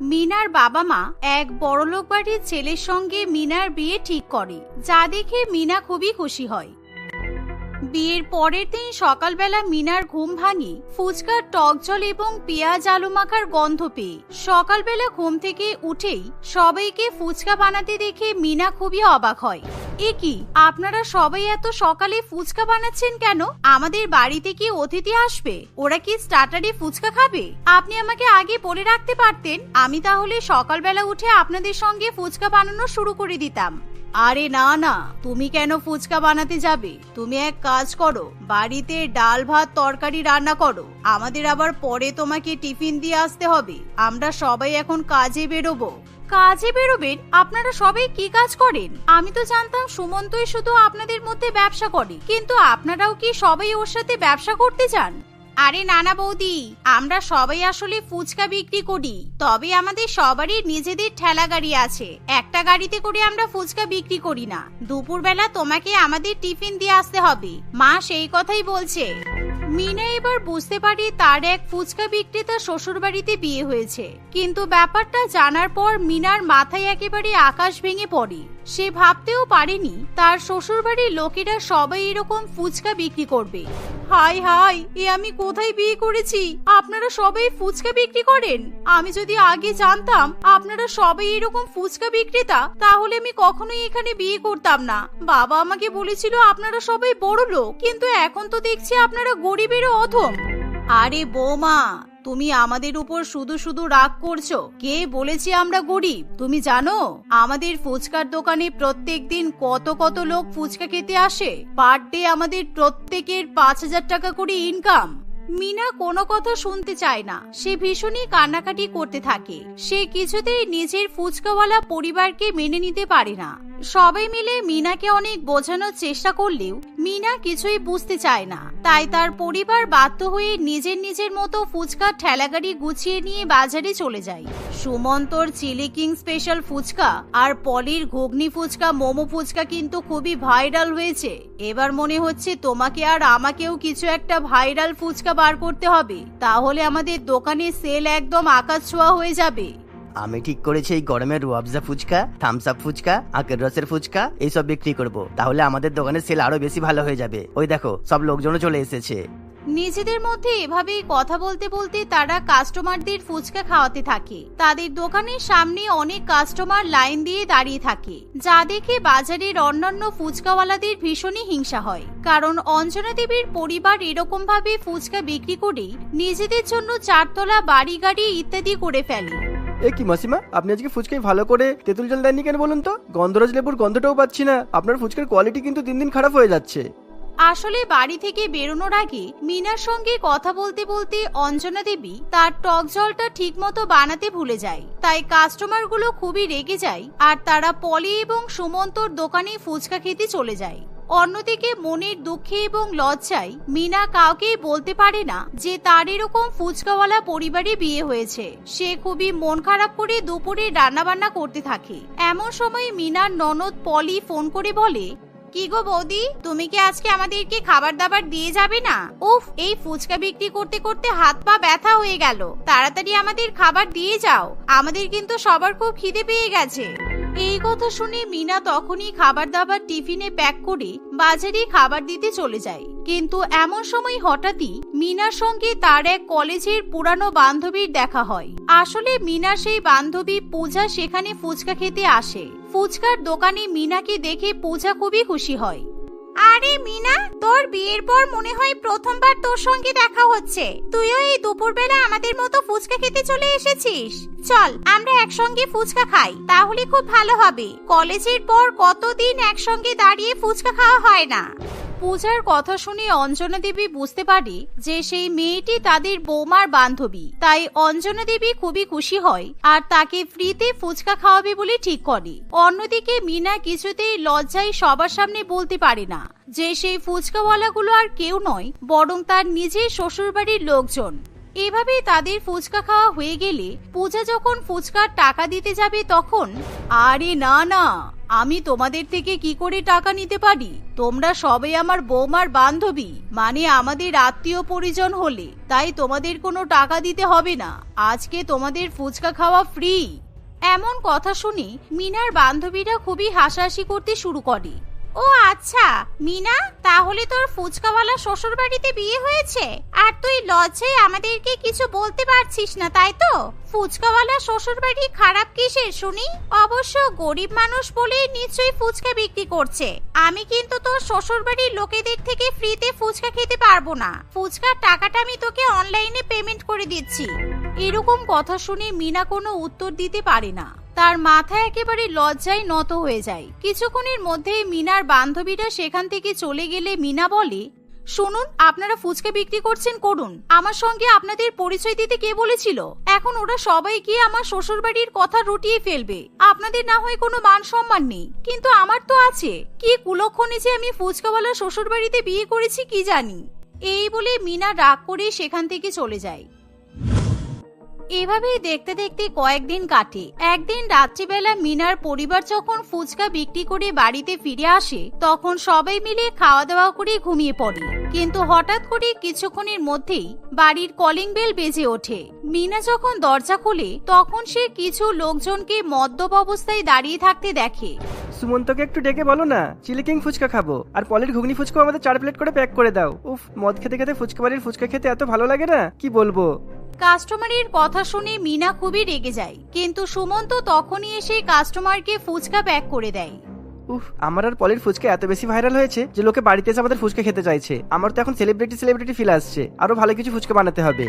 মিনার বাবা মা এক বড়লোক বাড়ির ছেলের সঙ্গে মিনার বিয়ে ঠিক করে, যা দেখে মিনা খুবই খুশি হয়। বিয়ের পরের দিন সকালবেলা মিনার ঘুম ভাঙি ফুচকার টক জল এবং পেঁয়াজ, আলু মাখার গন্ধ পেয়ে। সকালবেলা ঘুম থেকে উঠেই সবাইকে ফুচকা বানাতে দেখে মিনা খুবই অবাক হয়। এ কি, আপনারা সবাই এত সকালে ফুচকা বানাচ্ছেন কেন? আমাদের বাড়িতে কি অতিথি আসবে? ওরা কি স্টার্টারে ফুচকা খাবে? আপনি আমাকে আগে বলে রাখতে পারতেন। আমি তাহলে সকালবেলা উঠে আপনাদের সঙ্গে ফুচকা বানানো শুরু করে দিতাম। আরে না না, তুমি কেন ফুচকা বানাতে যাবে? তুমি এক কাজ করো, বাড়িতে ডাল ভাত তরকারি রান্না করো। আমাদের আবার পরে তোমাকে টিফিন দিয়ে আসতে হবে। আমরা সবাই এখন কাজে বেরোবো। কাজে বেরোবেন? আপনারা সবাই কি কাজ করেন? আমি তো জানতাম সুমন্তই শুধু আপনাদের মধ্যে ব্যবসা করে। কিন্তু আপনারাও কি সবাই ওর সাথে ব্যবসা করতে চান? আরে নানা বৌদি, আমরা সবাই আসলে ফুচকা বিক্রি করি, তবে আমাদের সবারই নিজেদের ঠেলা গাড়ি আছে, একটা গাড়িতে করে আমরা ফুচকা বিক্রি করি না। দুপুরবেলা তোমাকে আমাদের টিফিন দিয়ে আসতে হবে, মা সেই কথাই বলছে। মিনা এবার বুঝতে পারি তার এক ফুচকা বিক্রেতা শ্বশুর বাড়িতে বিয়ে হয়েছে, কিন্তু ব্যাপারটা জানার পর মিনার মাথায় একেবারে আকাশ ভেঙে পড়ে। সে ভাবতেও পারেনি তার শ্বশুর বাড়ির লোকেরা সবাই এরকম ফুচকা বিক্রি করবে। হাই হাই, এ আমি কোথায় বিয়ে করেছি? আপনারা সবাই ফুচকা বিক্রি করেন। আমি যদি আগে জানতাম আপনারা সবাই এরকম ফুচকা বিক্রেতা, তাহলে আমি কখনোই এখানে বিয়ে করতাম না। বাবা আমাকে বলেছিল আপনারা সবাই বড় লোক কিন্তু এখন তো দেখছি আপনারা গরিবেরও অধম। আরে বৌমা তুমি আমাদের উপর শুধু শুধু রাগ করছ? কে বলেছে আমরা গরিব? তুমি জানো, আমাদের ফুচকার দোকানে প্রত্যেক দিন কত কত লোক ফুচকা খেতে আসে? পার ডে আমাদের প্রত্যেকের পাঁচ হাজার টাকা করে ইনকাম মিনা কোনো কথা শুনতে চায় না। সে ভীষণই কান্নাকাটি করতে থাকে। সে কিছুতেই নিজের ফুচকাওয়ালা পরিবারকে মেনে নিতে পারে না। সবাই মিলে মিনাকে অনেক বোঝানোর চেষ্টা করলেও মিনা কিছুই বুঝতে চায় না। তাই তার পরিবার বাধ্য হয়ে নিজের নিজের মতো ফুচকার ঠেলাগাড়ি গুছিয়ে নিয়ে বাজারে চলে যায়। সুমন্তর চিলি কিং স্পেশাল ফুচকা আর পলির ঘুগনি ফুচকা, মোমো ফুচকা কিন্তু খুবই ভাইরাল হয়েছে। এবার মনে হচ্ছে তোমাকে আর আমাকেও কিছু একটা ভাইরাল ফুচকা বার করতে হবে তাহলে আমাদের দোকানে সেল একদম আকাশ ছোঁয়া হয়ে যাবে। আমি ঠিক করেছি এই গরমে রুয়াবজা ফুচকা থামস আপ ফুচকা, আখের রসের ফুচকা, এইসব বিক্রি করব। তাহলে আমাদের দোকানের সেল আরও বেশি ভালো হয়ে যাবে। ওই দেখো, সব লোকজনও চলে এসেছে। নিজেদের মধ্যে এভাবেই কথা বলতে বলতে তারা কাস্টমারদের ফুচকা খাওয়াতে থাকে। তাদের দোকানের সামনে অনেক কাস্টমার লাইন দিয়ে দাঁড়িয়ে থাকে। যা দেখে বাজারের অন্যান্য ফুচকাওয়ালাদের ভীষণই হিংসা হয়। কারণ অঞ্জনা দেবীর পরিবার এরকম ভাবে ফুচকা বিক্রি করে নিজেদের জন্য চারতলা বাড়ি গাড়ি ইত্যাদি করে ফেলে। এ কি মাসিমা, আপনি আজকে ফুচকায় ভালো করে তেঁতুল জল দেননি কেন বলুন তো? গন্ধরাজ লেবুর গন্ধটাও পাচ্ছি না। আপনার ফুচকার কোয়ালিটি কিন্তু দিন দিন খারাপ হয়ে যাচ্ছে। আসলে বাড়ি থেকে বেরোনোর আগে মিনার সঙ্গে কথা বলতে বলতে অঞ্জনা দেবী তার টক জলটা ঠিকমতো বানাতে ভুলে যায়। তাই কাস্টমারগুলো খুবই রেগে যায় আর তারা পলি এবং সুমন্তর দোকানে ফুচকা খেতে চলে যায়। অন্যদিকে মনের দুঃখে এবং লজ্জায় মিনা কাউকেই বলতে পারে না যে তার এরকম ফুচকাওয়ালা পরিবারে বিয়ে হয়েছে। সে খুবই মন খারাপ করে দুপুরে রান্নাবান্না করতে থাকে। এমন সময় মিনার ননদ পলি ফোন করে বলে কি গো বৌদি? তুমি কি আজকে আমাদেরকে খাবার দাবার দিয়ে যাবে না? উফ, এই ফুচকা বিক্রি করতে করতে হাত পা ব্যথা হয়ে গেল। তাড়াতাড়ি আমাদের খাবার দিয়ে যাও। আমাদের কিন্তু সবার খুব খিদে পেয়ে গেছে। এই কথা শুনে মিনা তখনই খাবার দাবার টিফিনে প্যাক করে বাজারে খাবার দিতে চলে যায়। কিন্তু এমন সময় হঠাৎই মিনার সঙ্গে তার এক কলেজের পুরানো বান্ধবীর দেখা হয়। আসলে মিনার সেই বান্ধবী পূজা সেখানে ফুচকা খেতে আসে। ফুচকার দোকানে মিনাকে দেখে পূজা খুবই খুশি হয়। আরে মিনা, তোর বিয়ের পর মনে হয় প্রথমবার তোর সঙ্গে দেখা হচ্ছে। তুইও এই দুপুরবেলা আমাদের মতো ফুচকা খেতে চলে এসেছিস। চল, আমরা একসঙ্গে ফুচকা খাই। তাহলে খুব ভালো হবে। কলেজের পর কতদিন একসঙ্গে দাঁড়িয়ে ফুচকা খাওয়া হয় না। পূজার কথা শুনে অঞ্জনা দেবী বুঝতে পারে যে সেই মেয়েটি তাদের বৌমার বান্ধবী। তাই অঞ্জনা দেবী খুবই খুশি হয় আর তাকে ফ্রিতে ফুচকা খাওয়াবে বলে ঠিক করে। অন্যদিকে মিনা কিছুতেই লজ্জায় সবার সামনে বলতে পারে না যে সেই ফুচকাওয়ালাগুলো আর কেউ নয়, বরং তার নিজের শ্বশুরবাড়ির লোকজন। এভাবে তাদের ফুচকা খাওয়া হয়ে গেলে পূজা যখন ফুচকার টাকা দিতে যাবে তখন আরে না না। আমি তোমাদের থেকে কি করে টাকা নিতে পারি? তোমরা সবে আমার বৌমার বান্ধবী মানে আমাদের আত্মীয় পরিজন হলে, তাই তোমাদের কোনো টাকা দিতে হবে না। আজকে তোমাদের ফুচকা খাওয়া ফ্রি এমন কথা শুনে মিনার বান্ধবীরা খুবই হাসাহাসি করতে শুরু করে। ও আচ্ছা মিনা, তাহলে তোর ফুচকাওয়ালা শ্বশুর বাড়িতে বিয়ে হয়েছে? আর তুই লজ্জায় আমাদেরকে কিছু বলতে পারছিস না, তাই তো? ফুচকাওয়ালা শ্বশুর বাড়ি খারাপ কিসের, শুনি? অবশ্য গরিব মানুষ বলেই নিশ্চয়ই ফুচকা বিক্রি করছে। আমি কিন্তু তোর শ্বশুর বাড়ির লোকেদের থেকে ফ্রিতে ফুচকা খেতে পারব না। ফুচকার টাকাটা আমি তোকে অনলাইনে পেমেন্ট করে দিচ্ছি। এরকম কথা শুনে মিনা কোনো উত্তর দিতে পারে না। তার মাথা একেবারে লজ্জায় নত হয়ে যায়। কিছুক্ষণের মধ্যেই মিনার বান্ধবীরা সেখান থেকে চলে গেলে মিনা বলে, শুনুন, আপনারা ফুচকা বিক্রি করছেন, করুন। আমার সঙ্গে আপনাদের পরিচয় দিতে কে বলেছিল? এখন ওরা সবাই গিয়ে আমার শ্বশুর বাড়ির কথা রটিয়ে ফেলবে। আপনাদের না হয় কোনো মান সম্মান নেই। কিন্তু আমার তো আছে। কি কুলক্ষণে যে আমি ফুচকাওয়ালা শ্বশুর বাড়িতে বিয়ে করেছি কি জানি? এই বলে মিনা রাগ করে সেখান থেকে চলে যায়। এভাবেই দেখতে দেখতে কয়েকদিন কাটে। একদিন রাত্রিবেলা মিনার পরিবার যখন ফুচকা বিক্রি করে বাড়িতে ফিরে আসে, তখন সবাই মিলে খাওয়া দাওয়া করে ঘুমিয়ে পড়ে। কিন্তু হঠাৎ করে কিছুক্ষণের মধ্যেই বাড়ির কলিং বেল বেজে ওঠে। মিনা যখন দরজা খুলে, তখন সে কিছু লোকজনকে মদ্যপ অবস্থায় দাঁড়িয়ে থাকতে দেখে। সুমন্তকে একটু ডেকে বলো না চিলিকিং ফুচকা খাব, আর পলের ঘুগনি ফুচকা আমাদের চার প্লেট করে প্যাক করে দাও। উফ, মদ খেতে খেতে ফুচকা বাড়ির ফুচকা খেতে এত ভালো লাগে না? কি বলব? কাস্টমারের কথা শুনে মিনা খুবই রেগে যায়, কিন্তু সুমন্ত তখনই এসে কাস্টমারকে ফুচকা প্যাক করে দেয়। উফ, আমার আর পলের ফুচকা এত বেশি ভাইরাল হয়েছে যে লোকে বাড়িতে এসে আমাদের ফুচকা খেতে চাইছে। আমার তো এখন সেলিব্রিটি সেলিব্রিটি ফিল আসছে। আরও ভালো কিছু ফুচকা বানাতে হবে।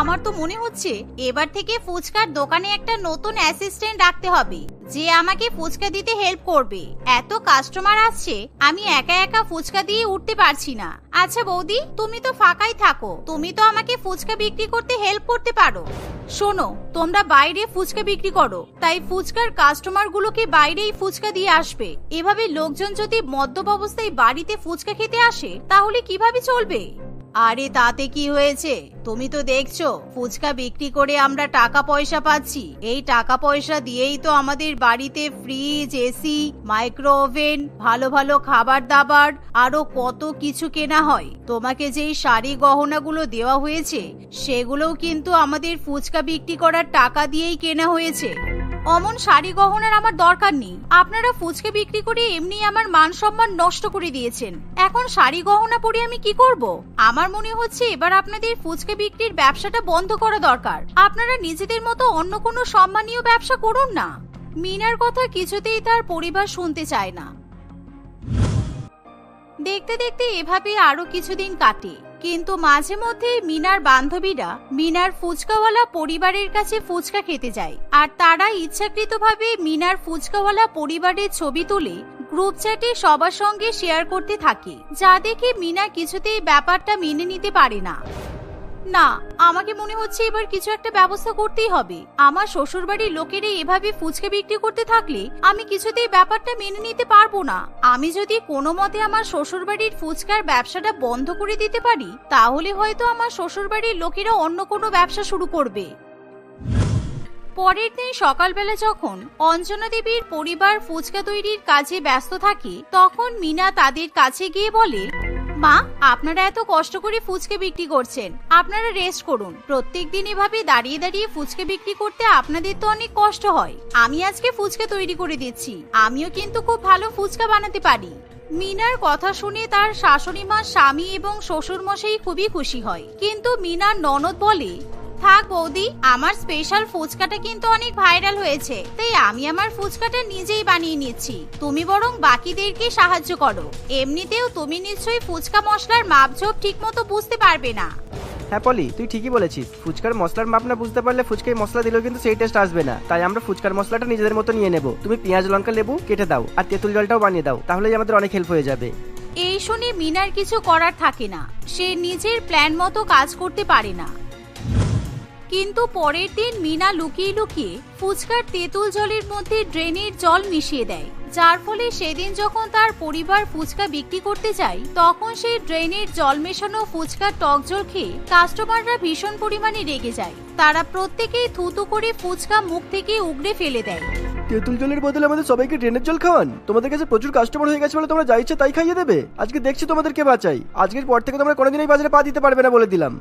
আমার তো মনে হচ্ছে এবার থেকে ফুচকার দোকানে একটা নতুন অ্যাসিস্ট্যান্ট রাখতে হবে, যে আমাকে ফুচকা দিতে হেল্প করবে। এত কাস্টমার আসছে, আমি একা একা ফুচকা দিয়ে উঠতে পারছি না। আচ্ছা বৌদি, তুমি তো ফাঁকাই থাকো। তুমি তো আমাকে ফুচকা বিক্রি করতে হেল্প করতে পারো। শোনো, তোমরা বাইরে ফুচকা বিক্রি করো, তাই ফুচকার কাস্টমার গুলোকে বাইরেই ফুচকা দিয়ে আসবে। এভাবে লোকজন যদি মদ্যপ অবস্থায় বাড়িতে ফুচকা খেতে আসে, তাহলে কীভাবে চলবে? আরে তাতে কি হয়েছে? তুমি তো দেখছ, ফুচকা বিক্রি করে আমরা টাকা পয়সা পাচ্ছি। এই টাকা পয়সা দিয়েই তো আমাদের বাড়িতে ফ্রিজ এসি মাইক্রো ওভেন ভালো ভালো খাবার দাবার, আরও কত কিছু কেনা হয়। তোমাকে যেই শাড়ি গহনাগুলো দেওয়া হয়েছে, সেগুলোও কিন্তু আমাদের ফুচকা বিক্রি করার টাকা দিয়েই কেনা হয়েছে। অমন শাড়ি গহনার আমার দরকার নেই। আপনারা ফুচকে বিক্রি করে এমনি আমার মান সম্মান নষ্ট করে দিয়েছেন। এখন শাড়ি গহনা পরে আমি কি করব? আমার মনে হচ্ছে এবার আপনাদের ফুচকে বিক্রির ব্যবসাটা বন্ধ করা দরকার। আপনারা নিজেদের মতো অন্য কোনো সম্মানীয় ব্যবসা করুন না। মিনার কথা কিছুতেই তার পরিবার শুনতে চায় না। দেখতে দেখতে এভাবে আরও কিছুদিন কাটে। কিন্তু মাঝে মধ্যে মিনার বান্ধবীরা মিনার ফুচকাওয়ালা পরিবারের কাছে ফুচকা খেতে যায়। আর তারা ইচ্ছাকৃতভাবে মিনার ফুচকাওয়ালা পরিবারের ছবি তুলে গ্রুপ চ্যাটে সবার সঙ্গে শেয়ার করতে থাকে। যা দেখে মিনা কিছুতেই ব্যাপারটা মেনে নিতে পারে না। না, আমাকে মনে হচ্ছে এবার কিছু একটা ব্যবস্থা করতেই হবে। আমার শ্বশুরবাড়ির লোকেরা এভাবে ফুচকা বিক্রি করতে থাকলে আমি কিছুতেই ব্যাপারটা মেনে নিতে পারব না। আমি যদি কোনো মতে আমার শ্বশুরবাড়ির ফুচকার ব্যবসাটা বন্ধ করে দিতে পারি, তাহলে হয়তো আমার শ্বশুরবাড়ির লোকেরা অন্য কোনো ব্যবসা শুরু করবে। পরের দিন সকালবেলা যখন অঞ্জনা দেবীর পরিবার ফুচকা তৈরির কাজে ব্যস্ত থাকে, তখন মিনা তাদের কাছে গিয়ে বলে মা, আপনারা এত কষ্ট করে ফুচকে বিক্রি করছেন। আপনারা রেস্ট করুন। প্রত্যেক দিন এভাবে দাঁড়িয়ে দাঁড়িয়ে ফুচকে বিক্রি করতে আপনাদের তো অনেক কষ্ট হয়। আমি আজকে ফুচকে তৈরি করে দিচ্ছি। আমিও কিন্তু খুব ভালো ফুচকা বানাতে পারি। মিনার কথা শুনে তার শাশুড়ি মা, স্বামী এবং শ্বশুর মশাই খুবই খুশি হয়। কিন্তু মিনার ননদ বলে থাক বৌদি আমার স্পেশাল ফুচকাটা কিন্তু অনেক ভাইরাল হয়েছে। তাই আমি আমার ফুচকাটা নিজেই বানিয়ে নিচ্ছি। তুমি বরং বাকিদেরকে সাহায্য করো। এমনিতেও তুমি নিশ্চয়ই ফুচকা মশলার মাপঝোপ ঠিক মতো বুঝতে পারবে না। হ্যাঁ পলি তুই ঠিকই বলেছিস। ফুচকার মশলার মাপ না বুঝতে পারলে ফুচকায় মশলা দিলেও কিন্তু সেই টেস্ট আসবে না। তাই আমরা ফুচকার মশলাটা নিজেদের মতো নিয়ে নেব। তুমি পেঁয়াজ লঙ্কা লেবু কেটে দাও আর তেঁতুল জলটাও বানিয়ে দাও। তাহলেই আমাদের অনেক হেল্প হয়ে যাবে। এই শুনে মিনার কিছু করার থাকে না। সে নিজের প্ল্যান মতো কাজ করতে পারে না। কিন্তু পরের দিন মিনা লুকিয়ে লুকিয়ে ফুচকার তেঁতুল জলের মধ্যে ড্রেনের জল মিশিয়ে দেয়। যার ফলে সেদিন যখন তার পরিবার ফুচকা বিক্রি করতে যায়, তখন সেই ড্রেনের জল মেশানো ফুচকার টক জল খেয়ে কাস্টমাররা ভীষণ পরিমাণে রেগে যায়। তারা প্রত্যেকেই থুতু করে ফুচকা মুখ থেকে উগড়ে ফেলে দেয়। তেঁতুল জলের বদলে আমাদের সবাইকে ড্রেনের জল খাওয়ান। তোমাদের কাছে প্রচুর কাস্টমার হয়ে গেছে বলে তোমরা যা ইচ্ছে তাই খাইয়ে দেবে। আজকে দেখছি তোমাদেরকে বাঁচাই আজকের পর থেকে তোমরা কোনোদিন এই বাজারে পা দিতে পারবে না বলে দিলাম।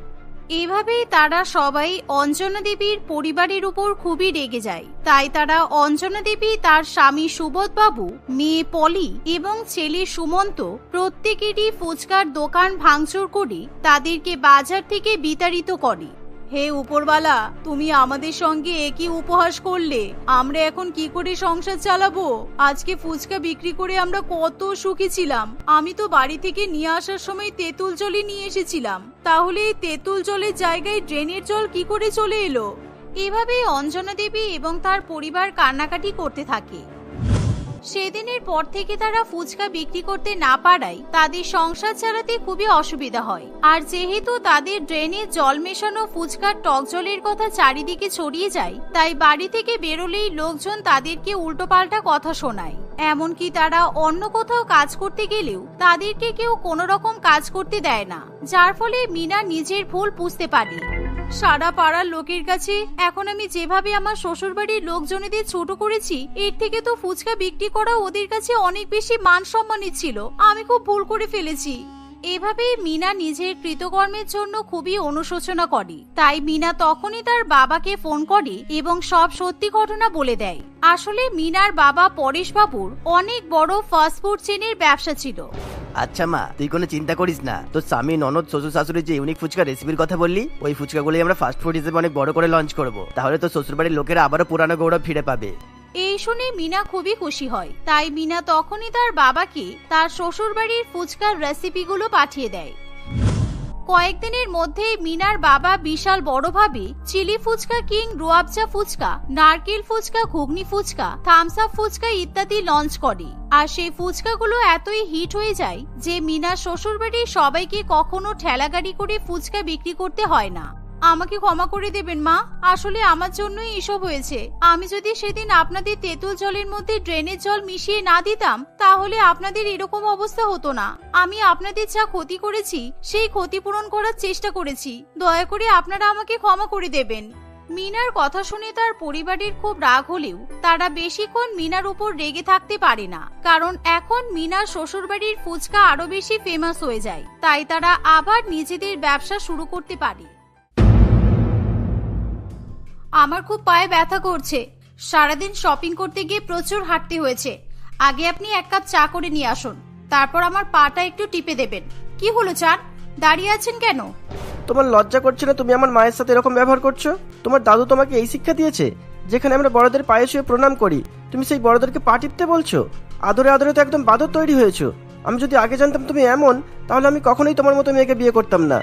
এভাবেই তারা সবাই অঞ্জনা দেবীর পরিবারের উপর খুবই রেগে যায়। তাই তারা অঞ্জনা দেবী, তার স্বামী সুবোধবাবু, মেয়ে পলি এবং ছেলে সুমন্ত প্রত্যেকেরই ফুচকার দোকান ভাঙচুর করে তাদেরকে বাজার থেকে বিতাড়িত করে। হে উপরওয়ালা, তুমি আমাদের সঙ্গে একই উপহাস করলে। আমরা এখন কি করে সংসার চালাবো? আজকে ফুচকা বিক্রি করে আমরা কত সুখী ছিলাম। আমি তো বাড়ি থেকে নিয়ে আসার সময় তেঁতুল জলই নিয়ে এসেছিলাম। তাহলে এই তেঁতুল জলের জায়গায় ড্রেনের জল কি করে চলে এলো? এভাবে অঞ্জনা দেবী এবং তার পরিবার কান্নাকাটি করতে থাকে। সেদিনের পর থেকে তারা ফুচকা বিক্রি করতে না পারায় তাদের সংসার চালাতে খুবই অসুবিধা হয়। আর যেহেতু তাদের ড্রেনে জল মেশানো ফুচকার টক জলের কথা চারিদিকে ছড়িয়ে যায়, তাই বাড়ি থেকে বেরোলেই লোকজন তাদেরকে উল্টোপাল্টা কথা শোনায়। এমনকি তারা অন্য কোথাও কাজ করতে গেলেও তাদেরকে কেউ কোনো রকম কাজ করতে দেয় না, যার ফলে মিনা নিজের ভুল বুঝতে পারে। সারা পাড়ার লোকের কাছে, এখন আমি যেভাবে আমার শ্বশুর বাড়ির লোকজনেদের ছোট করেছি, এর থেকে তো ফুচকা বিক্রি করা ওদের কাছে অনেক বেশি মান সম্মানিত ছিল। আমি খুব ভুল করে ফেলেছি। এভাবেই মিনা নিজের কৃতকর্মের জন্য খুবই অনুশোচনা করে। তাই মিনা তখনই তার বাবাকে ফোন করে এবং সব সত্যি ঘটনা বলে দেয়। আসলে মিনার বাবা পরেশ বাবুর অনেক বড় ফাস্টফুড চেনের ব্যবসা ছিল। আচ্ছা মা, তুই কোনো চিন্তা করিস না। তোর স্বামী, ননদ, শ্বশুর শাশুড়ির যে ইউনিক ফুচকা রেসিপির কথা বললি, ওই ফুচকাগুলোই আমরা ফাস্ট ফুড হিসেবে অনেক বড় করে লঞ্চ করব। তাহলে তো শ্বশুর বাড়ির লোকেরা আবারও পুরানো গৌরব ফিরে পাবে। এই শুনে মিনা খুবই খুশি হয়। তাই মিনা তখনই তার বাবাকে তার শ্বশুর বাড়ির ফুচকার রেসিপিগুলো পাঠিয়ে দেয়। কয়েকদিনের মধ্যে মিনার বাবা বিশাল বড়ভাবে চিলি ফুচকা কিং রুয়াবজা ফুচকা, নারকেল ফুচকা, ঘুগনি ফুচকা থামস আপ ফুচকা ইত্যাদি লঞ্চ করে। আর সেই ফুচকাগুলো এতই হিট হয়ে যায় যে মিনার শ্বশুর বাড়ির সবাইকে কখনো ঠেলাগাড়ি করে ফুচকা বিক্রি করতে হয় না। আমাকে ক্ষমা করে দেবেন, মা। আসলে আমার জন্যই এসব হয়েছে। আমি যদি সেদিন আপনাদের তেঁতুল জলের মধ্যে ড্রেনের জল মিশিয়ে না দিতাম, তাহলে আপনাদের এরকম অবস্থা হতো না। আমি আপনাদের যা ক্ষতি করেছি, সেই ক্ষতিপূরণ করার চেষ্টা করেছি। দয়া করে আপনারা আমাকে ক্ষমা করে দেবেন। মিনার কথা শুনে তার পরিবারের খুব রাগ হলেও তারা বেশিক্ষণ মিনার উপর রেগে থাকতে পারে না, কারণ এখন মিনার শ্বশুরবাড়ির ফুচকা আরও বেশি ফেমাস হয়ে যায়। তাই তারা আবার নিজেদের ব্যবসা শুরু করতে পারে। আমার খুব পায়ে ব্যথা করছে। সারাদিন শপিং করতে গিয়ে প্রচুর হাঁটতে হয়েছে। আগে আপনি এক কাপ চা করে নিয়ে আসুন। তারপর আমার পাটা একটু টিপে দেবেন। কি হলো, চান? দাঁড়িয়ে আছেন কেন? তোমার লজ্জা করছে না তুমি আমার মায়ের সাথে এরকম ব্যবহার করছ? তোমার দাদু তোমাকে এই শিক্ষা দিয়েছে, যেখানে আমরা বড়দের পায়ে শুয়ে প্রণাম করি। তুমি সেই বড়দেরকে পা টিপতে বলছো? আদরে আদরে তো একদম বাদর তৈরি হয়েছো। আমি যদি আগে জানতাম তুমি এমন, তাহলে আমি কখনোই তোমার মতো মেয়েকে বিয়ে করতাম না।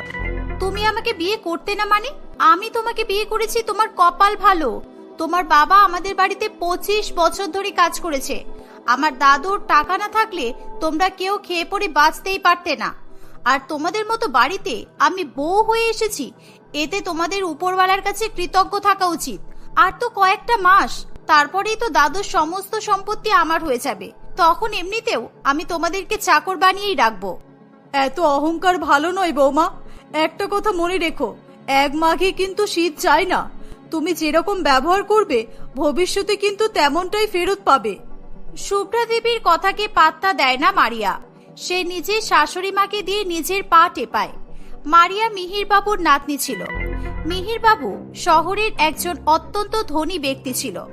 তুমি আমাকে বিয়ে করতে না মানে? আমি তোমাকে বিয়ে করেছি তোমার কপাল ভালো। তোমার বাবা আমাদের বাড়িতে পঁচিশ বছর ধরে কাজ করেছে। আমার দাদুর টাকা না থাকলে তোমরা কেউ খেয়ে পড়ে বাঁচতেই পারতে না। আর তোমাদের মতো বাড়িতে আমি বউ হয়ে এসেছি, এতে তোমাদের উপরওয়ালার কাছে কৃতজ্ঞ থাকা উচিত। আর তো কয়েকটা মাস, তারপরেই তো দাদুর সমস্ত সম্পত্তি আমার হয়ে যাবে। তখন এমনিতেও আমি তোমাদেরকে চাকর বানিয়েই রাখব। এত অহংকার ভালো নয় বৌমা। একটা কথা মনে রেখো, এক মাঘে কিন্তু শীত চায় না। তুমি যেরকম ব্যবহার করবে, ভবিষ্যতে কিন্তু তেমনটাই ফেরত পাবে। শুভ্রা দেবীর কথাকে পাত্তা দেয় না মারিয়া। সে নিজের শাশুড়ি মাকে দিয়ে নিজের পা টেপায়। মারিয়া মিহির বাবুর নাতনি ছিল। মিহির বাবু শহরের একজন অত্যন্ত ধনী ব্যক্তি ছিল।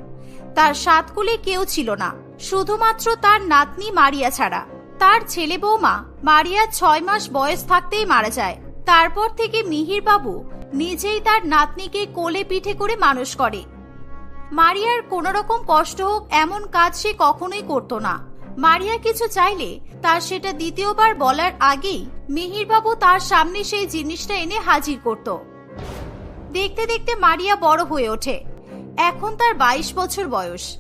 তার সাতকুলে কেউ ছিল না, শুধুমাত্র তার নাতনি মারিয়া ছাড়া। তার ছেলে বৌমা মারিয়া ছয় মাস বয়স থাকতেই মারা যায়। তারপর থেকে মিহির বাবু নিজেই তার নাতনিকে কোলে পিঠে করে মানুষ করে। মারিয়ার কোনো রকম কষ্ট হোক এমন কাজ সে কখনোই করত না। মারিয়া কিছু চাইলে তার সেটা দ্বিতীয়বার বলার আগেই মিহিরবাবু তার সামনে সেই জিনিসটা এনে হাজির করত। দেখতে দেখতে মারিয়া বড় হয়ে ওঠে। এখন তার বাইশ বছর বয়স।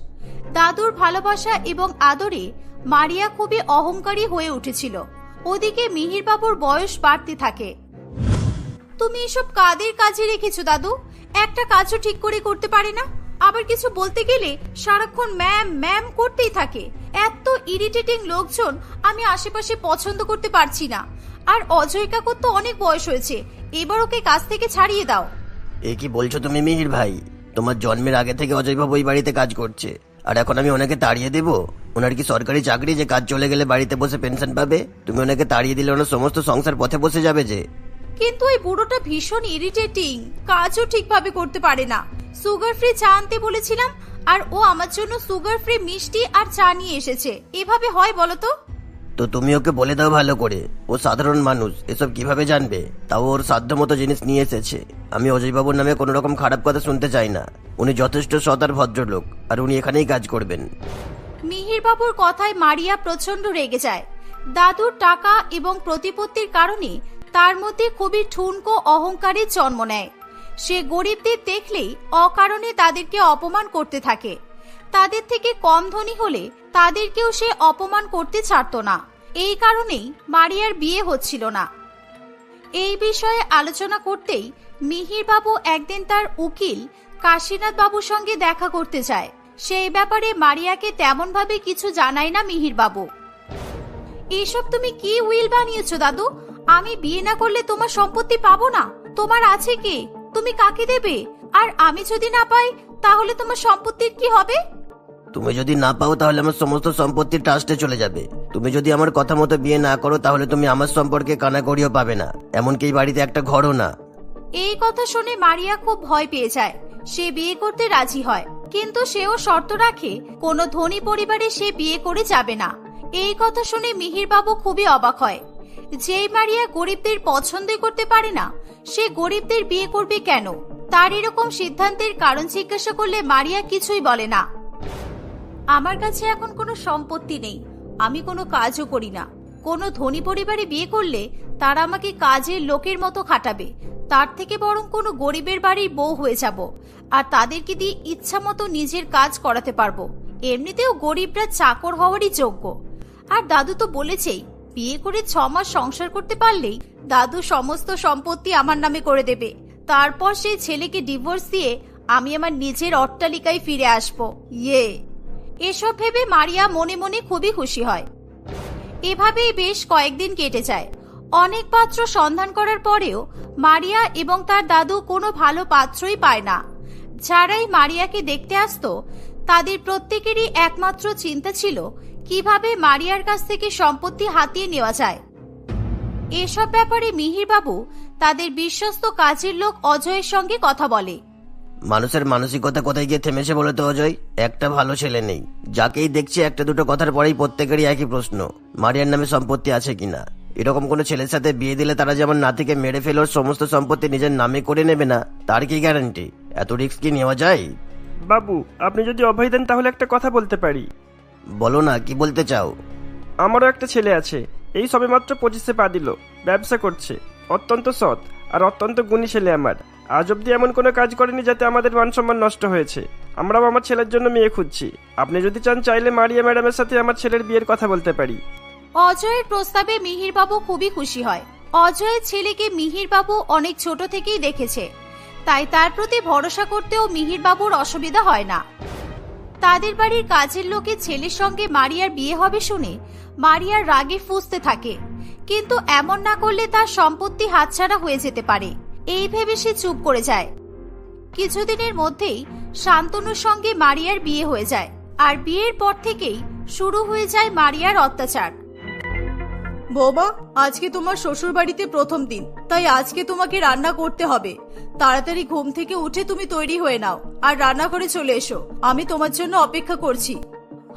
দাদুর ভালোবাসা এবং আদরে মারিয়া খুবই অহংকারী হয়ে উঠেছিল। ওদিকে মিহিরবাবুর বয়স বাড়তে থাকে। তুমি এসব কাদের কাজে রেখেছো, দাদু? একটা কাজও ঠিক করে করতে পারে না। আবার কিছু বলতে গেলে সারাক্ষণ ম্যাম ম্যাম করতেই থাকে। এত ইরিটেটিং লোকজন আমি আশেপাশে পছন্দ করতে পারছি না। আর অজয় কাকুর তো অনেক বয়স হয়েছে। এবার ওকে কাজ থেকে ছাড়িয়ে দাও। এ কি বলছো তুমি মিহির ভাই? তোমার জন্মের আগে থেকে অজয় বাবু এই বাড়িতে কাজ করছে। আর এখন আমি ওনাকে তাড়িয়ে দেব? ওনার কি সরকারি চাকরি যে কাজ চলে গেলে বাড়িতে বসে পেনশন পাবে? তুমি ওনাকে তাড়িয়ে দিলে ওনার সমস্ত সংসার পথে বসে যাবে যে। কিন্তু ওই বুড়োটা ভীষণ ইরিটেটিং কাজও ঠিকভাবে করতে পারে না। সুগার ফ্রি চা আনতে বলেছিলাম আর ও আমার জন্য সুগার ফ্রি মিষ্টি আর চা নিয়ে এসেছে। এভাবে হয় বলো তো? তো তুমি ওকে বলে দাও ভালো করে। ও সাধারণ মানুষ এসব কীভাবে জানবে? তাও ওর সাধ্য মতো জিনিস নিয়ে এসেছে। আমি অজয়বাবুর নামে কোনো রকম খারাপ কথা শুনতে চাই না। উনি যথেষ্ট সৎ আর ভদ্রলোক আর উনি এখানেই কাজ করবেন। মিহির বাবুর কথায় মারিয়া প্রচণ্ড রেগে যায়। দাদুর টাকা এবং প্রতিপত্তির কারণে তার মধ্যে খুবই ঠুনকো অহংকারের জন্ম নেয়। সে গরিবদের দেখলেই অকারণে তাদেরকে অপমান করতে থাকে। তাদের থেকে কম ধনী হলে তাদেরকেও সে অপমান করতে ছাড়তো না। এই কারণেই মারিয়ার বিয়ে হচ্ছিল না। এই বিষয়ে আলোচনা করতেই মিহির বাবু একদিন তার উকিল কাশীনাথ বাবুর সঙ্গে দেখা করতে যায়। সেই ব্যাপারে মারিয়াকে তেমন ভাবে কিছু জানায় না মিহির বাবু এসব তুমি কি উইল বানিয়েছো দাদু? আমি বিয়ে না করলে তোমার সম্পত্তি পাবো না। তোমার আছে কি? তুমি কাকে দেবে? আর আমি যদি না পাই তাহলে তোমার সম্পত্তির কি হবে? তুমি যদি না পাও তাহলে আমার সমস্ত সম্পত্তি ট্রাস্টে চলে যাবে। তুমি যদি আমার কথা মতো বিয়ে না করো তাহলে তুমি আমার সম্পর্কে কানাকড়িও পাবে না। এমনকি এই বাড়িতে একটা ঘরও না। এই কথা শুনে মারিয়া খুব ভয় পেয়ে যায়। সে বিয়ে করতে রাজি হয় কিন্তু সেও শর্ত রাখে কোনো ধনী পরিবারে সে বিয়ে করে যাবে না। এই কথা শুনে মিহির বাবু খুবই অবাক হয়। যেই মারিয়া গরিবদের পছন্দ করতে পারে না, সে গরিবদের বিয়ে করবে কেন? তার এরকম সিদ্ধান্তের কারণ জিজ্ঞাসা করলে মারিয়া কিছুই বলে না। আমার কাছে এখন কোনো সম্পত্তি নেই, আমি কোনো কাজও করি না। কোনো ধনী পরিবারে বিয়ে করলে তারা আমাকে কাজের লোকের মতো খাটাবে। তার থেকে বরং কোনো গরিবের বাড়ির বউ হয়ে যাব, আর তাদেরকে দিয়ে ইচ্ছা মতো নিজের কাজ করাতে পারব। এমনিতেও গরিবরা চাকর হওয়ারই যোগ্য। আর দাদু তো বলেছেই বিয়ে করে ছ মাস সংসার করতে পারলেই দাদু সমস্ত সম্পত্তি আমার নামে করে দেবে। তারপর সেই ছেলেকে ডিভোর্স দিয়ে আমি আমার নিজের অট্টালিকায় ফিরে আসব। ইয়ে। এসব ভেবে মারিয়া মনে মনে খুবই খুশি হয়। এভাবেই বেশ কয়েকদিন কেটে যায়। অনেক পাত্র সন্ধান করার পরেও মারিয়া এবং তার দাদু কোনো ভালো পাত্রই পায় না। যারাই মারিয়াকে দেখতে আসতো, তাদের প্রত্যেকেরই একমাত্র চিন্তা ছিল কীভাবে মারিয়ার কাছ থেকে সম্পত্তি হাতিয়ে নেওয়া যায়? এসব ব্যাপারে মিহিরবাবু তাদের বিশ্বস্ত কাজের লোক অজয়ের সঙ্গে কথা বলে। মানুষের মানসিকতা কোথায় গিয়ে থেমেছে বলে তো অজয়? একটা ভালো ছেলে নেই। যাকেই দেখছি একটা দুটো কথার পরেই প্রত্যেকেরই একই প্রশ্ন মারিয়ার নামে সম্পত্তি আছে কিনা? এরকম কোনো ছেলের সাথে বিয়ে দিলে তারা যেমন নাতিকে মেরে ফেলোর সমস্ত সম্পত্তি নিজের নামে করে নেবে না তার কি গ্যারান্টি? এত রিস্ক কি নেওয়া যায়? বাবু আপনি যদি অভয় দেন তাহলে একটা কথা বলতে পারি। বলো না কি বলতে চাও? আমারও একটা ছেলে আছে। এই সবেমাত্র পঁচিশে পা দিল। ব্যবসা করছে। অত্যন্ত সৎ আর অত্যন্ত গুণী ছেলে আমার। আজ অব্দি এমন কোনো কাজ করেনি যাতে আমাদের মান সম্মান নষ্ট হয়েছে। আমরাও আমার ছেলের জন্য মেয়ে খুঁজছি। আপনি যদি চান চাইলে মারিয়া ম্যাডামের সাথে আমার ছেলের বিয়ের কথা বলতে পারি। অজয়ের প্রস্তাবে মিহিরবাবু খুবই খুশি হয়। অজয়ের ছেলেকে মিহিরবাবু অনেক ছোট থেকেই দেখেছে। তাই তার প্রতি ভরসা করতেও মিহিরবাবুর অসুবিধা হয় না। তাদের বাড়ির কাজের লোকে ছেলের সঙ্গে মারিয়ার বিয়ে হবে শুনে মারিয়ার রাগে ফুঁসতে থাকে। কিন্তু এমন না করলে তার সম্পত্তি হাতছাড়া হয়ে যেতে পারে। এই ভেবে সে চুপ করে যায়। কিছুদিনের মধ্যেই শান্তনুর সঙ্গে মারিয়ার বিয়ে হয়ে যায়। আর বিয়ের পর থেকেই শুরু হয়ে যায় মারিয়ার অত্যাচার। বৌমা আজকে তোমার শ্বশুর বাড়িতে প্রথম দিন তাই আজকে তোমাকে রান্না করতে হবে। তাড়াতাড়ি ঘুম থেকে উঠে তুমি তৈরি হয়ে নাও আর রান্না করে চলে এসো আমি তোমার জন্য অপেক্ষা করছি।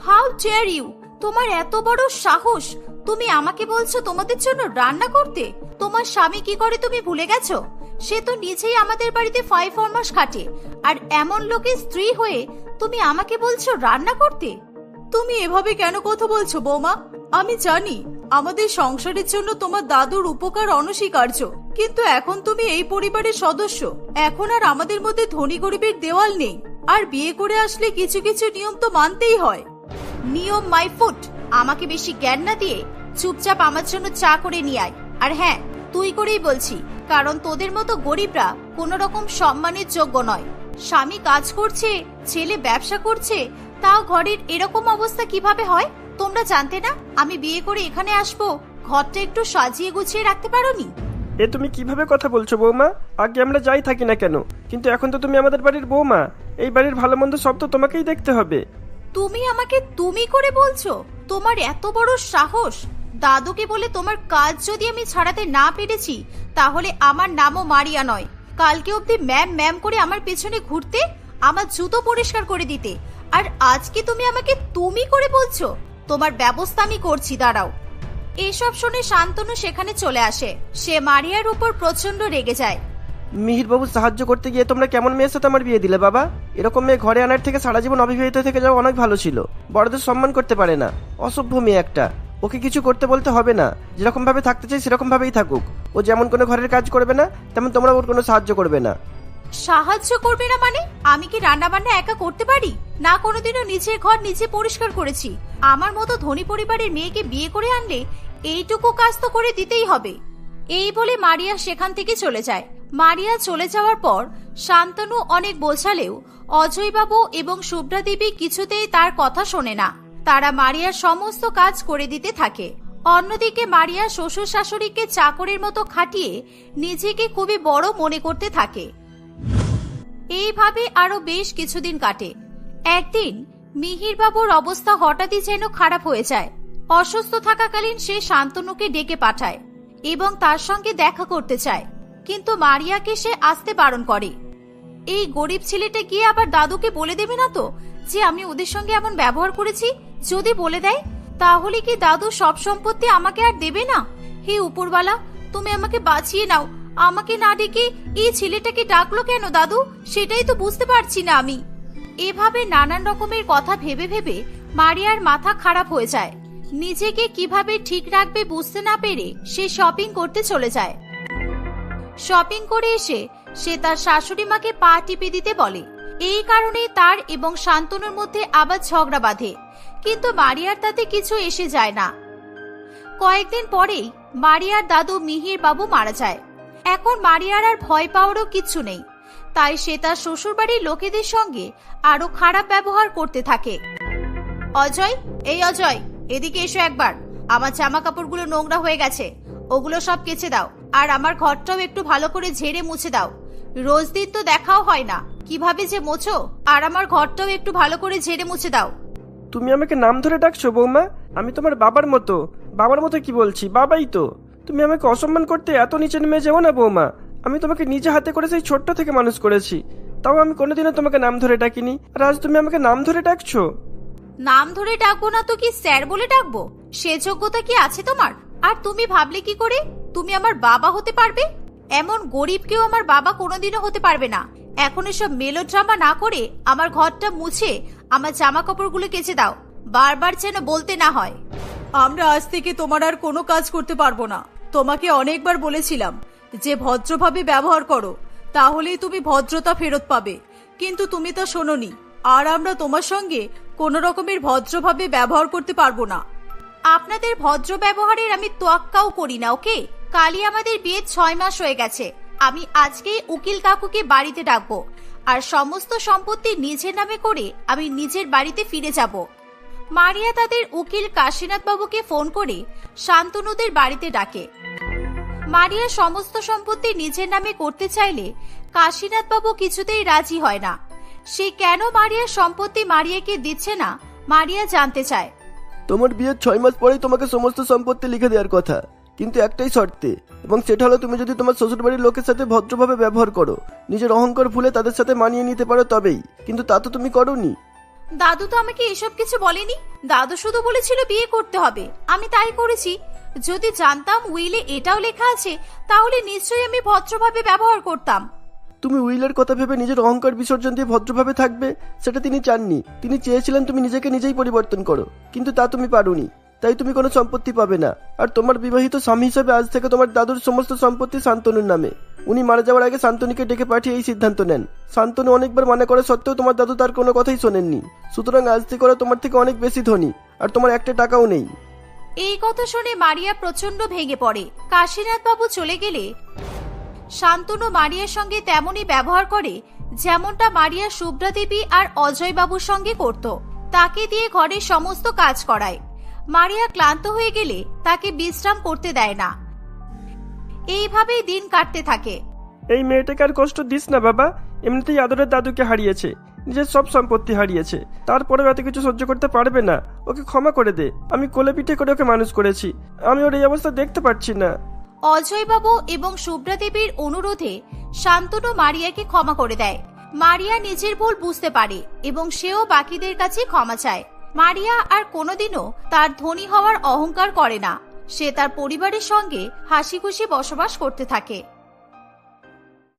How dare you! তোমার এত বড় সাহস! তুমি আমাকে বলছো তোমাদের জন্য রান্না করতে? তোমার স্বামী কি করে তুমি ভুলে গেছো? সে তো নিজেই আমাদের বাড়িতে ফাইভ ফোর মাস খাটে আর এমন লোকের স্ত্রী হয়ে তুমি আমাকে বলছো রান্না করতে? তুমি এভাবে কেন কথা বলছো বৌমা? আমি জানি আমাদের সংসারের জন্য তোমার দাদুর উপকার অনস্বীকার্য। কিন্তু এখন তুমি এই পরিবারের সদস্য। এখন আর আমাদের মধ্যে ধনী গরিবের দেওয়াল নেই। আর বিয়ে করে আসলে কিছু কিছু নিয়ম তো মানতেই হয়। নিয়ম, মাই ফুট। আমাকে বেশি জ্ঞান না দিয়ে চুপচাপ আমার জন্য চা করে নিয়ে আয়। আর হ্যাঁ তুই করেই বলছি, কারণ তোদের মতো গরিবরা কোনো রকম সম্মানের যোগ্য নয়। স্বামী কাজ করছে, ছেলে ব্যবসা করছে, তাও ঘরের এরকম অবস্থা কীভাবে হয়? তোমরা জানতে না আমি বিয়ে করে এখানে আসব। ঘরটা একটু সাজিয়ে গুছিয়ে রাখতে পারোনি? এ তুমি কীভাবে কথা বলছো বৌমা? আগে আমরা যাই থাকি না কেন? কিন্তু এখন তো তুমি আমাদের বাড়ির বৌমা। এই বাড়ির ভালো মন্দ সব তো তোমাকেই দেখতে হবে। তুমি আমাকে তুমি করে বলছো? তোমার এত বড় সাহস? দাদুকে বলে তোমার কাজ যদি আমি ছাড়াতে না পেরেছি তাহলে আমার নামও মারিয়া নয়। কালকে অবধি ম্যাম ম্যাম করে আমার পেছনে ঘুরতে আমার জুতো পরিষ্কার করে দিতে। আর আজকে তুমি আমাকে তুমি করে বলছো? তোমার ব্যবস্থা আমি করছি দাঁড়াও। এসব শুনে শান্তনু সেখানে চলে আসে। সে মারিয়ার উপর প্রচণ্ড রেগে যায়। মিহিরবাবু সাহায্য করতে গিয়ে তোমরা কেমন মেয়ের সাথে আমার বিয়ে দিলে বাবা? এরকম মেয়ে ঘরে আনার থেকে সারা জীবন অবিবাহিত থেকে যাওয়া অনেক ভালো ছিল। বড়দের সম্মান করতে পারে না। অসভ্য মেয়ে একটা। ওকে কিছু করতে বলতে হবে না। যেরকম ভাবে থাকতে চাই সেরকম ভাবেই থাকুক। ও যেমন কোনো ঘরের কাজ করবে না তেমন তোমরা ওর কোনো সাহায্য করবে না। সাহায্য করবে না মানে? আমি কি রান্না বান্না একা করতে পারি? না কোনোদিনও নিজের ঘর নিজে পরিষ্কার করেছি। আমার মতো ধনী পরিবারের মেয়েকে বিয়ে করে আনলে এইটুকু কাজ তো করে দিতেই হবে। এই বলে মারিয়া সেখান থেকে চলে যায়। মারিয়া চলে যাওয়ার পর শান্তনু অনেক বোঝালেও অজয়বাবু এবং শুভ্রা দেবী কিছুতেই তার কথা শোনে না। তারা মারিয়ার সমস্ত কাজ করে দিতে থাকে। অন্যদিকে মারিয়া শ্বশুর শাশুড়িকে চাকরের মতো খাটিয়ে নিজেকে খুবই বড় মনে করতে থাকে। এইভাবে আরও বেশ কিছুদিন কাটে। একদিন মিহিরবাবুর অবস্থা হঠাৎই যেন খারাপ হয়ে যায়। অসুস্থ থাকাকালীন সে শান্তনুকে ডেকে পাঠায় এবং তার সঙ্গে দেখা করতে চায়। কিন্তু মারিয়াকে সে আসতে বারণ করে। এই গরিব ছেলেটা গিয়ে আবার দাদুকে বলে দেবে না তো যে আমি ওদের সঙ্গে এমন ব্যবহার করেছি? যদি বলে দেয়, তাহলে কি দাদু সব সম্পত্তি আমাকে আর দেবে না? হে উপরওয়ালা, তুমি আমাকে বাঁচিয়ে নাও। আমাকে না ডেকে এই ছেলেটাকে ডাকলো কেন দাদু? সেটাই তো বুঝতে পারছি না আমি। এভাবে নানান রকমের কথা ভেবে ভেবে মারিয়ার মাথা খারাপ হয়ে যায়। নিজেকে কীভাবে ঠিক রাখবে বুঝতে না পেরে সে শপিং করতে চলে যায়। শপিং করে এসে সে তার শাশুড়ি মাকে পা টিপে দিতে বলে। এই কারণে তার এবং শান্তনুর মধ্যে আবার ঝগড়া বাঁধে। কিন্তু মারিয়ার তাতে কিছু এসে যায় না। কয়েকদিন পরেই মারিয়ার দাদু মিহির বাবু মারা যায়। এখন মারিয়ার আর ভয় পাওয়ারও কিচ্ছু নেই। তাই সে তার শ্বশুরবাড়ির লোকেদের সঙ্গে আরও খারাপ ব্যবহার করতে থাকে। অজয়, এই অজয়, এদিকে এসো একবার। আমার জামা কাপড়গুলো নোংরা হয়ে গেছে। ওগুলো সব কেচে দাও। আর আমার ঘরটাও একটু ভালো করে ঝেড়ে মুছে দাও। রোজ দিন তো দেখাও হয় না। কীভাবে যে মোছো, আর আমার ঘরটাও একটু ভালো করে ঝেড়ে মুছে দাও। তুমি আমাকে নাম ধরে ডাকছো, বৌমা? আমি তোমার বাবার মতো। বাবার মতো কি বলছি? বাবাই তো। তুমি আমাকে অসম্মান করতে এত নিচে নেমে যেও না, বৌমা। আমি তোমাকে নিজে হাতে করে সেই ছোট্ট থেকে মানুষ করেছি। তাও আমি কোনোদিনও তোমাকে নাম ধরে ডাকিনি। আর আজ তুমি আমাকে নাম ধরে ডাকছো? নাম ধরে ডাকবো না তো কি স্যার বলে ডাকবো? সে যোগ্যতা কি আছে তোমার? আর তুমি ভাবলে কি করে? তুমি আমার বাবা হতে পারবে? এমন গরিব কেউ আমার বাবা কোনোদিনও হতে পারবে না। এখন এসব মেলো ড্রামা না করে আমার ঘরটা মুছে আমার জামা কাপড়গুলো কেচে দাও। বারবার যেন বলতে না হয়। আমরা আজ থেকে তোমার আর কোনো কাজ করতে পারব না। তোমাকে অনেকবার বলেছিলাম যে ভদ্রভাবে ব্যবহার করো, তাহলেই তুমি ভদ্রতা ফেরত পাবে। কিন্তু তুমি তা শোনোনি, আর আমরা তোমার সঙ্গে কোনো রকমের ভদ্রভাবে ব্যবহার করতে পারব না। আপনাদের ভদ্র ব্যবহারের আমি তোয়াক্কাও করি না, ওকে? কালই আমাদের বিয়ে ছয় মাস হয়ে গেছে। আমি আজকেই উকিল কাকুকে বাড়িতে ডাকবো, আর সমস্ত সম্পত্তি নিজের নামে করে আমি নিজের বাড়িতে ফিরে যাব। মারিয়া তাদের উকিল কাশীনাথ বাবুকে ফোন করে শান্তনুদের বাড়িতে ডাকে। মারিয়া সমস্ত সম্পত্তি নিজের নামে করতে চাইলে কাশীনাথ বাবু কিছুতেই রাজি হয় না। সে কেন মারিয়ার সম্পত্তি মারিয়াকে দিচ্ছে না মারিয়া জানতে চায়। তোমার বিয়ের ছয় মাস পরেই তোমাকে সমস্ত সম্পত্তি লিখে দেওয়ার কথা। কিন্তু একটাই শর্তে এবং সেটা হলো তুমি যদি তোমার শ্বশুর বাড়ির লোকের সাথে ভদ্রভাবে ব্যবহার করো নিজের অহংকার ভুলে তাদের সাথে মানিয়ে নিতে পারো তবেই কিন্তু তা তো তুমি করোনি। দাদু তো আমাকে এসব কিছু বলেনি। দাদু শুধু বলেছিল বিয়ে করতে হবে। আমি তাই করেছি। যদি জানতাম উইলে এটাও লেখা আছে, তাহলে নিশ্চয়ই আমি ভদ্রভাবে ব্যবহার করতাম। তুমি উইলের কথা ভেবে নিজের অহংকার বিসর্জন দিয়ে ভদ্রভাবে থাকবে, সেটা তিনি চাননি। তিনি চেয়েছিলেন তুমি নিজেকে নিজেই পরিবর্তন করো, কিন্তু তা তুমি পারোনি। তাই তুমি কোনো সম্পত্তি পাবে না। আর তোমার বিবাহিত স্বামী হিসেবে আজ থেকে তোমার দাদুর সমস্ত সম্পত্তি শান্তনুর নামে। উনি মারা যাওয়ার আগে শান্তনুকে ডেকে পাঠিয়ে এই সিদ্ধান্ত নেন। শান্তনু অনেকবার মানা করা সত্ত্বেও তোমার দাদু তার কোনো কথাই শোনেননি। সুতরাং আজ থেকে ওরা তোমার থেকে অনেক বেশি ধনী, আর তোমার একটা টাকাও নেই। এই কথা শুনে মারিয়া প্রচণ্ড ভেঙে পড়ে। কাশীনাথ বাবু চলে গেলে শান্তনু মারিয়ার সঙ্গে তেমনই ব্যবহার করে, যেমনটা মারিয়া শুভ্রা দেবী আর অজয় বাবুর সঙ্গে করত। তাকে দিয়ে ঘরের সমস্ত কাজ করায়। মারিয়া ক্লান্ত হয়ে গেলে তাকে বিশ্রাম করতে দেয় না। এইভাবেই দিন কাটতে থাকে। এই মেয়েটাকে আর কষ্ট দিস না বাবা, এমনিতেই আদরের দাদুকে হারিয়েছে। নিজের সব সম্পত্তি হারিয়েছে। তারপরেও এত কিছু সহ্য করতে পারবে না। ওকে ক্ষমা করে দে। আমি কোলে পিঠে করে ওকে মানুষ করেছি। আমি ওর এই অবস্থা দেখতে পাচ্ছি না। অজয়বাবু এবং শুভ্রা দেবীর অনুরোধে শান্তনু মারিয়াকে ক্ষমা করে দেয়। মারিয়া নিজের ভুল বুঝতে পারে এবং সেও বাকিদের কাছে ক্ষমা চায়। মারিয়া আর কোনোদিনও তার ধনী হওয়ার অহংকার করে না। সে তার পরিবারের সঙ্গে হাসি খুশি বসবাস করতে থাকে।